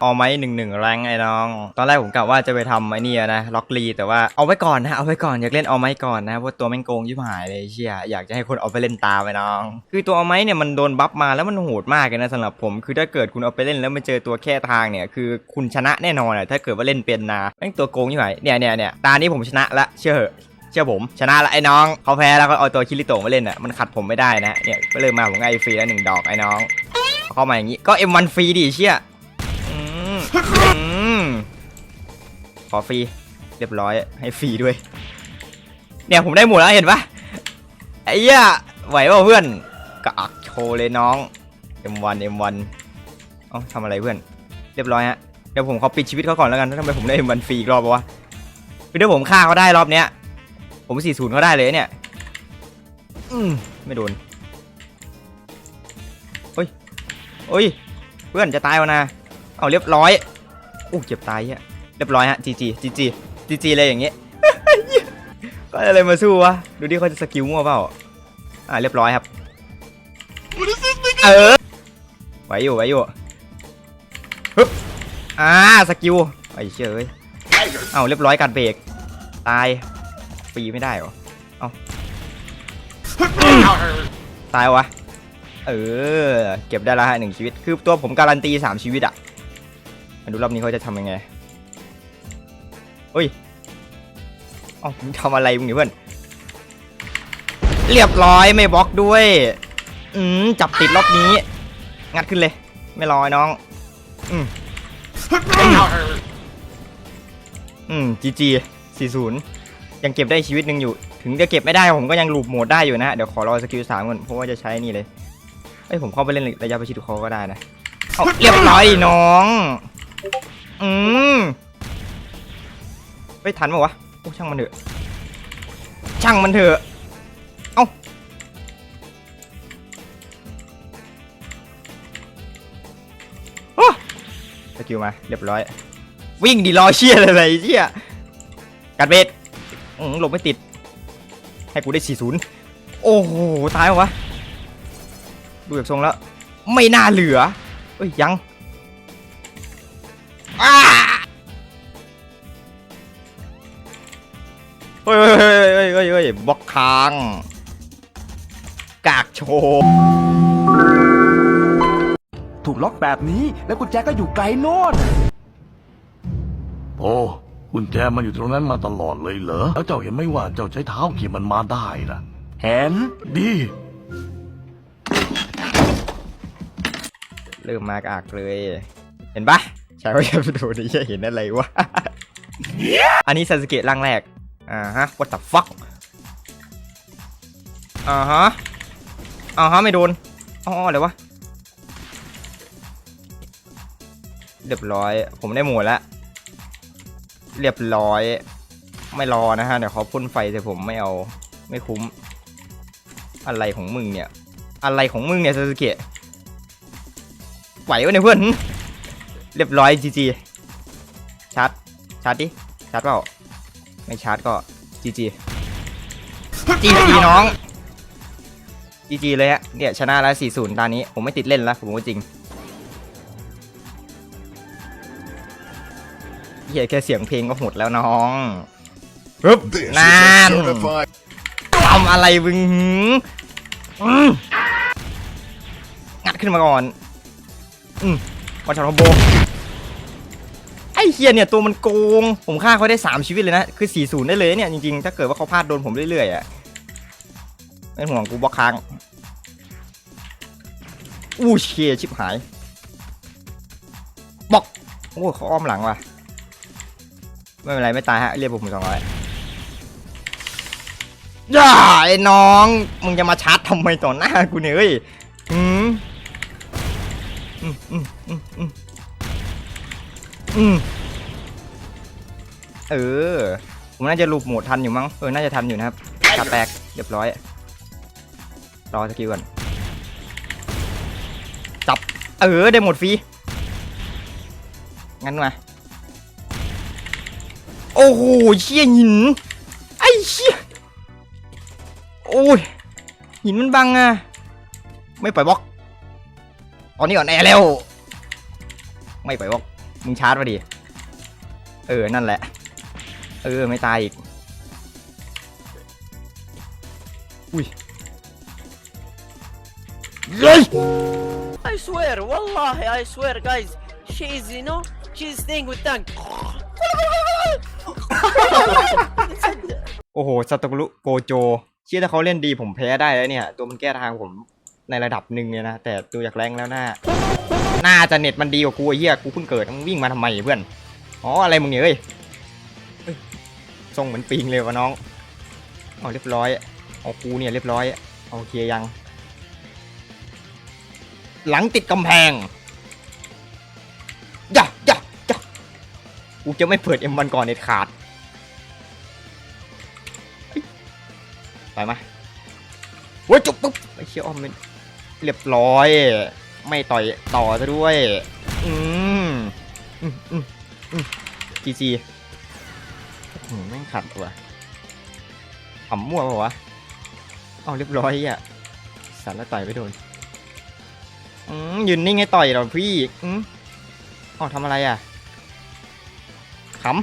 เอาไหมหนึ่งหนึ่งแรงไอ้น้อง ตอนแรกผมกะว่าจะไปทำไอ้นี่นะล็อกลีแต่ว่าเอาไว้ก่อนนะเอาไว้ก่อนอยากเล่นเอาไหมก่อนนะเพราะตัวแม่งโกงยิบหายเลยเชี่ยอยากจะให้คนเอาไปเล่นตามไอ้น้อง คือตัวเอาไหมเนี่ยมันโดนบัฟมาแล้วมันโหดมากเลยนะสำหรับผม คือถ้าเกิดคุณเอาไปเล่นแล้วมาเจอตัวแค่ทางเนี่ยคือคุณชนะแน่นอนอะถ้าเกิดว่าเล่นเป็นนะแม่งตัวโกงยิบหายเนี่ยเนี่ยเนี่ยตานี้ผมชนะละเชื่อเชื่อผมชนะละไอ้น้องเขาแพ้แล้วก็เอาตัวคิริโตะมาเล่นอะมันขัดผมไม่ได้นะเนี่ยก็เลยมาผมไอ้ฟรีแล้วหนึ่งดอกไอ้น้องเข้ามาอย่างงี้ก็เอ็มวันฟรีดิเชี่ยอืม อืมขอฟรี เรียบร้อย ให้ฟรีด้วย เนี่ยผมได้หมดแล้วเห็นปะไอ้เหี้ยไหวเปล่าเพื่อนกะอักโชว์เลยน้อง M1 M1 เอ้าทำอะไรเพื่อน เรียบร้อยฮะ เดี๋ยวผมขอปิดชีวิตเขาก่อนแล้วกันทำไมผมได้ M1 ฟรีอีกรอบวะคือถ้าผมฆ่าเขาได้รอบเนี้ย ผมสี่ศูนย์เขาได้เลยเนี่ย อืมไม่โดนเฮ้ยเฮ้ย เพื่อนจะตายวะนะ เอาเรียบร้อยอู้เจ็บตายเฮียเรียบร้อยฮะจีจีจีจีจีจีเลยอย่างเงี้ยก็อะไรมาสู้วะดูดิเขาจะสกิลมั่วเปล่าอ่าเรียบร้อยครับเออไหวอยู่ไหวอยู่ฮึบอ่าสกิลไอ้เชื่ยเอ้ยเอาเรียบร้อยการเบรกตายฟรีไม่ได้หรอเอาตายวะเออเก็บได้แล้วฮะหนึ่งชีวิตคือตัวผมการันตีสามชีวิตอะ มาดูรอบนี้เขาจะทำยังไงเฮ้ยอ้ามึงทำอะไรมึงเนี่ยเพื่อน เรียบร้อยไม่บล็อกด้วย อืมจับติดรอบนี้ งัดขึ้นเลย ไม่รอไอ้น้อง อืมอืมจีจีสี่ศูนย์ยังเก็บได้ชีวิตหนึ่งอยู่ ถึงจะเก็บไม่ได้ผมก็ยังลูปโหมดได้อยู่นะฮะ เดี๋ยวขอรอสกิลสามก่อนเพราะว่าจะใช้นี่เลย เอ้ยผมเข้าไปเล่นระยะประชิดกับเขาก็ได้นะเเรียบร้อยน้อง อืมไม่ทันปะวะโอ้ช่างมันเถอะ ช่างมันเถอะเอ้าโอ้สกิลมา เรียบร้อย วิ่งดีรอเชี่ยอะไรเชี่ยกัดเบ็ดหลบไม่ติด ให้กูได้ 40 โอ้โห ตายวะ ดูจากทรงแล้ว ไม่น่าเหลือ เอ้ย ยัง อ้าเฮ้ยเฮ้ยเฮ้ยเฮ้ยเฮ้ยบล็อกค้าง กากโชว์ถูกล็อกแบบนี้แล้วกุญแจก็อยู่ไกลโน่นโอ้กุญแจมันอยู่ตรงนั้นมาตลอดเลยเหรอ แล้วเจ้าเห็นไหมว่าเจ้าใช้เท้าขี่มันมาได้นะเห็นดี เริ่มมากากเลย เห็นปะ ใช่ว่าจะไปดูนี่จะเห็นอะไรวะ อันนี้ซาสึเกะร่างแรก อ่าฮะ what the fuck อ่าฮะ อ่าฮะ ไม่โดน อ๋ออะไรวะ เรียบร้อย ผมได้หมดแล้ว เรียบร้อย ไม่รอนะฮะ เดี๋ยวเขาพ่นไฟใส่ผมไม่เอา ไม่คุ้ม อะไรของมึงเนี่ย อะไรของมึงเนี่ยซาสึเกะไหววะเนี่ยเพื่อน เรียบร้อยจีจีชาร์จชาร์จดิชาร์จเปล่าไม่ชาร์จก็จีจีจีจีน้องจีจีเลยฮะเนี่ยชนะแล้ว4-0ตอนนี้ผมไม่ติดเล่นแล้วผมว่าจริงเฮียแค่เสียงเพลงก็หมดแล้วน้องปึ๊บ This is นาน a certified ทำอะไรมึงหืมอืมงัดขึ้นมาก่อนอืม วันชาร์โบไอ้เฮียเนี่ยตัวมันโกง ผมฆ่าเขาได้ 3 ชีวิตเลยนะ คือ 4-0 ได้เลยเนี่ย จริงๆ ถ้าเกิดว่าเขาพลาดโดนผมเรื่อยๆอะไม่ห่วงกูบล็อกค้าง อู้เชียชิบหายบล็อกโอ้เขาอ้อมหลังว่ะ ไม่เป็นไรไม่ตายฮะ เรียกผมสองร้อยย่าไอ้น้อง มึงจะมาชาร์จทำไมต่อหน้ากูเนี่ยเฮ้ย อืมอืมอืมอืมเออ ผมน่าจะลูปโหมดทันอยู่มั้ง เออ น่าจะทันอยู่นะครับขาแตก เรียบร้อย รอสกิลก่อน จับ เออ ได้หมดฟรี งั้นมา โอ้โหเชี่ยหิน ไอ้เชี่ย โอ้ย หินมันบังอะ ไม่ปล่อยบล็อก ตอนนี้อ่อนแอแล้ว ไม่ปล่อยบล็อกมึงชาร์จมาดิ เออ นั่นแหละ เออ ไม่ตายอีก อุ้ยเย้ย I swear, wallahi, I swear, guys. She's, you know, she's staying with tank. โอ้โห ซาโตกุรุโกโจ เชื่อถ้าเขาเล่นดีผมแพ้ได้แล้วเนี่ย ตัวมันแก้ทางผม ในระดับหนึ่งเนี่ยนะ แต่ตัวอยากแรงแล้วหน่าหน่าจะเน็ตมันดีกว่ากูไอ้เหี้ยกูเพิ่งเกิดมึงวิ่งมาทำไมเพื่อนอ๋ออะไรมึงเนี่ยเอ้ยเฮ้ยทรงเหมือนปิงเลยวะน้องเอาเรียบร้อยเอากูเนี่ยเรียบร้อยโอเคยัง หลังติดกำแพงย่าย่าย่ากูจะไม่เปิดเอ็มวันก่อนเด็ดขาดไปไหมโว้ยจุบปุ๊บไอ้เชี่ยอ้อมมัน เรียบร้อย ไม่ต่อยต่อซะด้วย อืมอืมอืมจีจีอืมแม่งขัดว่ะขำมั่วปล่าวะเอาเรียบร้อยอะสันแล้วต่อยไม่โดนอืมยืนนิ่งให้ต่อยเหรอพี่อืมอ๋อทำอะไรอะขำ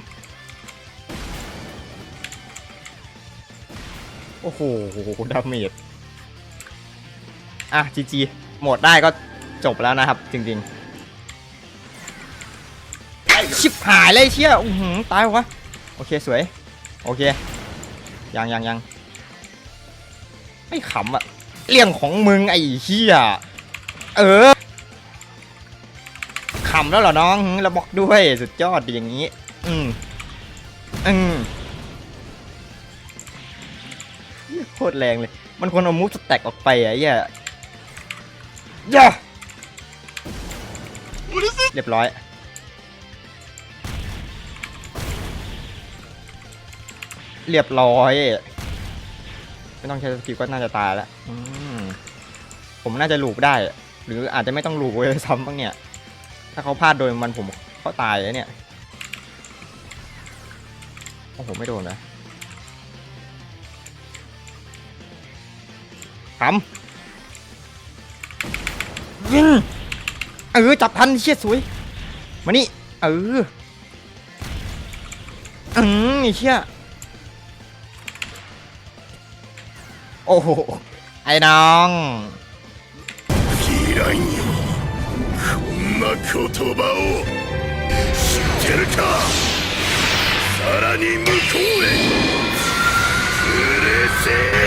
โอ้โหดาเมจ อะจีจีหมดได้ก็จบแล้วนะครับ จริงๆชิบหายเลยเชี่ยอือหือตายวะโอเคสวย โอเค ยังยังยังไม่ขำอะเรื่องของมึงไอ้เชี่ยเออขำแล้วเหรอน้องหือแล้วบอกด้วยสุดยอดดีอย่างนี้ อืมอืมโคตรแรงเลย มันควรเอามูฟสแต็กออกไปอะไอ้เหี้ย ย่าเรียบร้อย เรียบร้อย ไม่ต้องใช้สกิลก็น่าจะตายแล้วอืมผมน่าจะลูกได้ หรืออาจจะไม่ต้องลูกเลยซ้ำบ้างเนี่ย ถ้าเขาพลาดโดยมันผมเขาตายแล้วเนี่ยโอ้โหไม่โดนนะทำยิง เออ จับทันเชี่ยสวย มานี่ เออ อืมไอ้เชี่ยโอ้โห ไอ้น้อง 嫌いよこんな言葉を知ってるかさらに向こうへ連れて